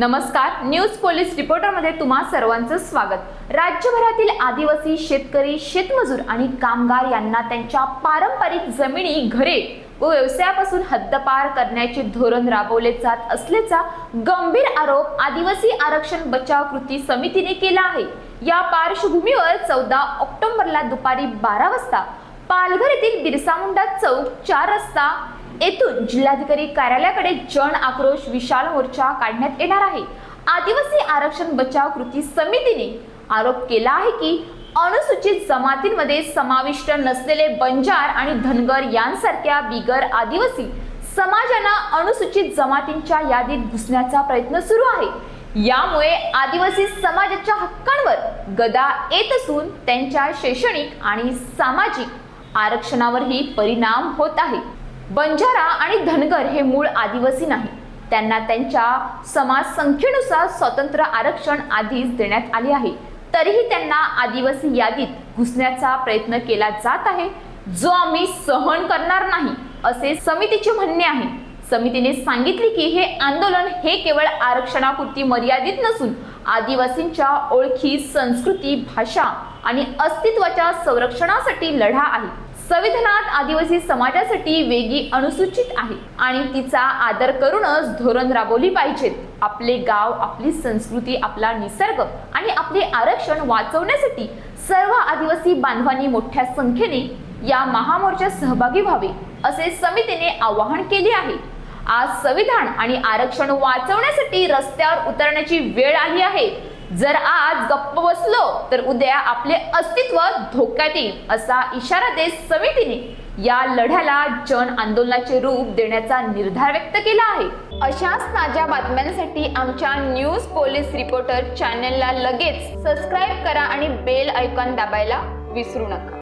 नमस्कार news police रिपोर्टरमध्ये तुम्हा सर्वांचं स्वागत. राज्यभरातील आदिवासी शेतकरी शेतमजूर आणि कामगार यांना त्यांच्या पारंपरिक जमिनी घरे व व्यवसायापासून हद्दपार करण्याचे धोरण राबवले जात असल्याचा गंभीर आरोप आदिवासी आरक्षण बचाव कृती समितीने केला आहे. या पार्श्वभूमीवर चौदा ऑक्टोबरला दुपारी बारा वाजता पालघर येथील बिरसा मुंडा चौक चार रस्ता येथून जिल्हाधिकारी कार्यालयाकडे जन आक्रोश विशाल मोर्चा काढण्यात येणार आहे. आदिवासी आरक्षण बचाव कृती समितीने आरोप केला आहे की अनुसूचित जमातींमध्ये समाविष्ट नसलेले बंजार आणि धनगर यांसारख्या बिगर आदिवासी समाजांना अनुसूचित जमातींच्या यादीत घुसण्याचा प्रयत्न सुरू आहे. यामुळे आदिवासी समाजाच्या हक्कांवर गदा येत असून त्यांच्या शैक्षणिक आणि सामाजिक आरक्षणावरही परिणाम होत आहे. बंजारा आणि धनगर हे मूळ आदिवासी नाही. त्यांना त्यांच्या समाज संख्येनुसार स्वतंत्र आरक्षण आधीच देण्यात आले आहे. तरीही त्यांना आदिवासी यादीत घुसण्याचा प्रयत्न केला जात आहे जो आम्ही सहन करणार नाही असे समितीचे म्हणणे आहे. समितीने सांगितले की हे आंदोलन हे केवळ आरक्षणापुरती मर्यादित नसून आदिवासींच्या ओळखी संस्कृती भाषा आणि अस्तित्वाच्या संरक्षणासाठी लढा आहे. संविधानात आदिवासी समाजासाठी वेगळी अनुसूचित आहे आणि तिचा आदर करूनच धोरण राबवली पाहिजेत. आपले गाव आपली संस्कृती आपला निसर्ग आणि आपले आरक्षण वाचवण्यासाठी सर्व आदिवासी बांधवांनी मोठ्या संख्येने या महामोर्चात सहभागी व्हावे असे समितीने आवाहन केले आहे. आज संविधान आणि आरक्षण वाचवण्यासाठी रस्त्यावर उतरण्याची वेळ आली आहे. जर आज गप्प बसलो तर उद्या आपले अस्तित्व धोक्यात येईल असा इशारा देत समितीने या लढ्याला जन आंदोलनाचे रूप देण्याचा निर्धार व्यक्त केला आहे. अशाच ताज्या बातम्यांसाठी आमच्या न्यूज पोलीस रिपोर्टर चॅनलला लगेच सबस्क्राईब करा आणि बेल ऐकॉन दाबायला विसरू नका.